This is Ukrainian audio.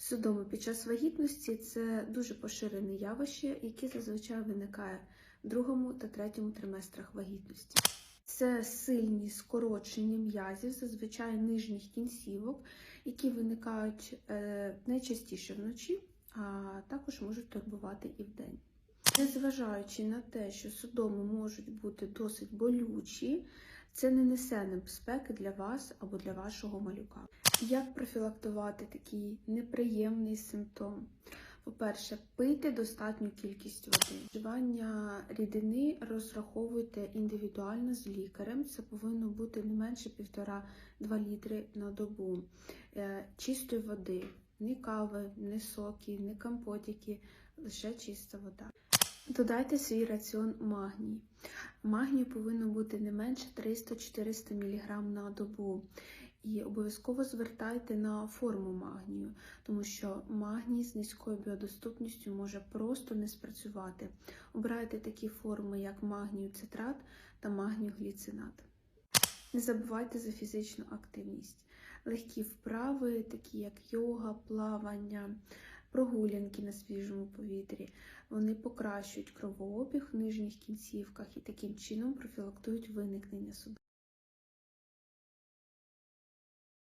Судоми під час вагітності це дуже поширене явище, яке зазвичай виникає в другому та третьому триместрах вагітності. Це сильні скорочення м'язів, зазвичай нижніх кінцівок, які виникають е, найчастіше вночі, а також можуть турбувати і вдень. Незважаючи на те, що судоми можуть бути досить болючі, це не несе небезпеки для вас або для вашого малюка. Як профілактувати такий неприємний симптом? По-перше, пийте достатню кількість води. Вживання рідини розраховуйте індивідуально з лікарем. Це повинно бути не менше 1,5-2 літри на добу. Е, Чистої води, ні кави, ні соки, ні компотики, лише чиста вода. Додайте свій раціон магній. Магнію повинно бути не менше 300-400 мг на добу. І обов'язково звертайте на форму магнію, тому що магній з низькою біодоступністю може просто не спрацювати. Обирайте такі форми, як магнію цитрат та магнію гліцинат. Не забувайте за фізичну активність. Легкі вправи, такі як йога, плавання, прогулянки на свіжому повітрі, вони покращують кровообіг в нижніх кінцівках і таким чином профілактують виникнення судомів.